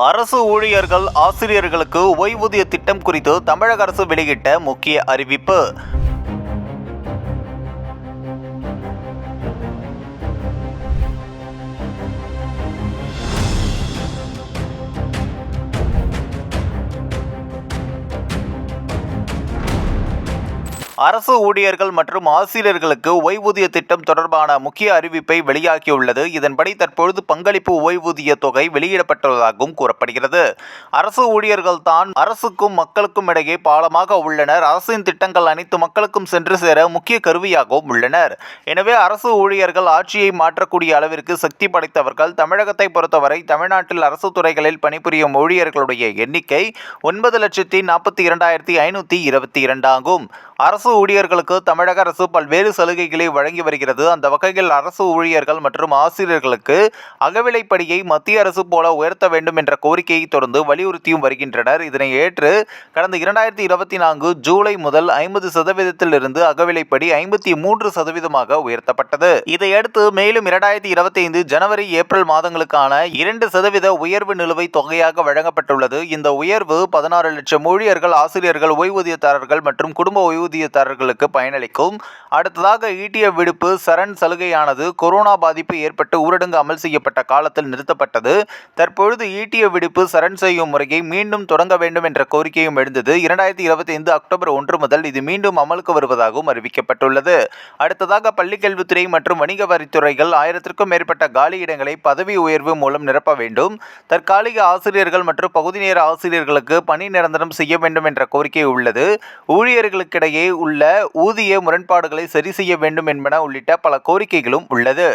அரசு ஊழியர்கள் ஆசிரியர்களுக்கு ஓய்வூதிய திட்டம் குறித்து தமிழக அரசு வெளியிட்ட முக்கிய அறிவிப்பு. அரசு ஊழியர்கள் மற்றும் ஆசிரியர்களுக்கு ஓய்வூதிய திட்டம் தொடர்பான முக்கிய அறிவிப்பை வெளியாகியுள்ளது. இதன்படி தற்பொழுது பங்களிப்பு ஓய்வூதிய தொகை வெளியிடப்பட்டுள்ளதாகவும் கூறப்படுகிறது. அரசு ஊழியர்கள் தான் அரசுக்கும் மக்களுக்கும் இடையே பாலமாக உள்ளனர். அரசின் திட்டங்கள் அனைத்து மக்களுக்கும் சென்று சேர முக்கிய கருவியாகவும் உள்ளனர். எனவே அரசு ஊழியர்கள் ஆட்சியை மாற்றக்கூடிய அளவிற்கு சக்தி படைத்தவர்கள் தமிழகத்தை பொறுத்தவரை தமிழ்நாட்டில் அரசு துறைகளில் பணிபுரியும் ஊழியர்களுடைய எண்ணிக்கை ஒன்பது லட்சத்தி நாற்பத்தி இரண்டாயிரத்தி ஐநூற்றி இருபத்தி இரண்டாகும் அரசு ஊழியர்களுக்கு தமிழக அரசு பல்வேறு சலுகைகளை வழங்கி வருகிறது. அந்த வகையில் அரசு ஊழியர்கள் மற்றும் ஆசிரியர்களுக்கு அகவிலைப்படியை மத்திய அரசு போல உயர்த்த வேண்டும் என்ற கோரிக்கையை தொடர்ந்து வலியுறுத்தியும் வருகின்றனர். இதனை ஏற்று கடந்த இரண்டாயிரத்தி இருபத்தி நான்கு ஜூலை முதல் ஐம்பது சதவீதத்திலிருந்து அகவிலைப்படி ஐம்பத்தி மூன்று சதவீதமாக உயர்த்தப்பட்டது. இதையடுத்து மேலும் இரண்டாயிரத்தி இருபத்தி ஐந்து ஜனவரி ஏப்ரல் மாதங்களுக்கான இரண்டு சதவீத உயர்வு நிலுவைத் தொகையாக வழங்கப்பட்டுள்ளது. இந்த உயர்வு பதினாறு லட்சம் ஊழியர்கள் ஆசிரியர்கள் ஓய்வூதியதாரர்கள் மற்றும் குடும்ப ஓய்வூதிய வாடிக்கைதாரர்களுக்கு பயனளிக்கும். அடுத்ததாக ஈட்டிய விடுப்பு சரண் சலுகையானது கொரோனா பாதிப்பு ஏற்பட்டு ஊரடங்கு அமல் செய்யப்பட்ட காலத்தில் நிறுத்தப்பட்டது. தற்பொழுது ஈட்டிய விடுப்பு சரண் செய்யும் முறையை மீண்டும் தொடங்க வேண்டும் என்ற கோரிக்கையும் எழுந்தது. இரண்டாயிரத்தி இருபத்தி ஐந்து அக்டோபர் ஒன்று முதல் இது மீண்டும் அமலுக்கு வருவதாகவும் அறிவிக்கப்பட்டுள்ளது. அடுத்ததாக பள்ளிக்கல்வித்துறை மற்றும் வணிக வரித்துறைகள் ஆயிரத்திற்கும் மேற்பட்ட காலி இடங்களை பதவி உயர்வு மூலம் நிரப்ப வேண்டும். தற்காலிக ஆசிரியர்கள் மற்றும் பகுதி நேர ஆசிரியர்களுக்கு பணி நிரந்தரம் செய்ய வேண்டும் என்ற கோரிக்கை உள்ளது. ஊழியர்களுக்கிடையே உள்ள ஊதிய முரண்பாடுகளை சரி செய்ய வேண்டும் என்பன உள்ளிட்ட பல கோரிக்கைகளும் உள்ளது.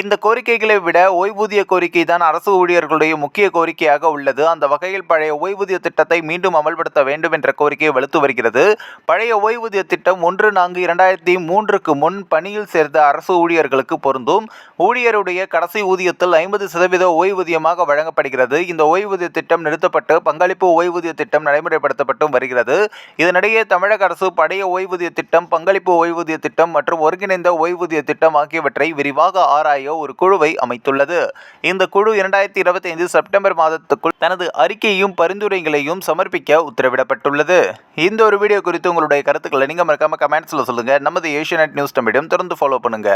இந்த கோரிக்கைகளை விட ஓய்வூதிய கோரிக்கை தான் அரசு ஊழியர்களுடைய முக்கிய கோரிக்கையாக உள்ளது. அந்த வகையில் பழைய ஓய்வூதிய திட்டத்தை மீண்டும் அமல்படுத்த வேண்டும் என்ற கோரிக்கை வலுத்து வருகிறது. பழைய ஓய்வூதிய திட்டம் ஒன்று நான்கு இரண்டாயிரத்தி மூன்றுக்கு முன் பணியில் சேர்ந்த அரசு ஊழியர்களுக்கு பொருந்தும். ஊழியருடைய கடைசி ஊதியத்தில் ஐம்பது சதவீத ஓய்வூதியமாக வழங்கப்படுகிறது. இந்த ஓய்வூதிய திட்டம் நிறுத்தப்பட்டு பங்களிப்பு ஓய்வூதிய திட்டம் நடைமுறைப்படுத்தப்பட்டும் வருகிறது. இதனிடையே தமிழக அரசு பழைய ஓய்வு ஓய்வூதிய திட்டம் பங்களிப்பு ஓய்வூதிய திட்டம் மற்றும் ஒருங்கிணைந்த ஓய்வூதிய திட்டம் ஆகியவற்றை விரிவாக ஆராய ஒரு குழுவை அமைத்துள்ளது இந்த குழு இரண்டாயிரத்தி இருபத்தி ஐந்து செப்டம்பர் மாதத்துக்குள் தனது அறிக்கையும் பரிந்துரைகளையும் சமர்ப்பிக்க உத்தரவிடப்பட்டுள்ளது இந்த ஒரு வீடியோ குறித்து உங்களுடைய கருத்துக்களை நீங்கள் மறக்காம கமெண்ட்ஸில் சொல்லுங்க நமது ஏஷியநெட் நியூஸ் தமிழும் தொடர்ந்து ஃபாலோ பண்ணுங்க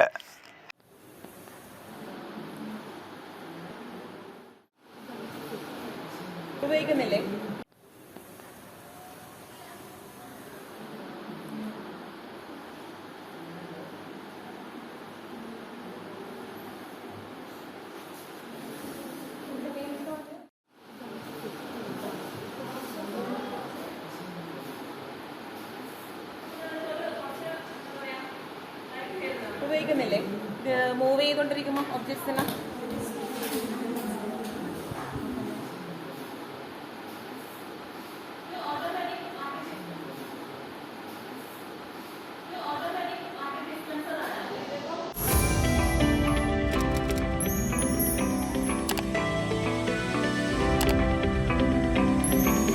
ഉപയോഗിക്കുന്നില്ലേ ഉപയോഗിക്കുന്നില്ലേ? മൂവ് ചെയ്തുകൊണ്ടിരിക്കുമ്പോൾ ഒബ്ജക്ട്സിന്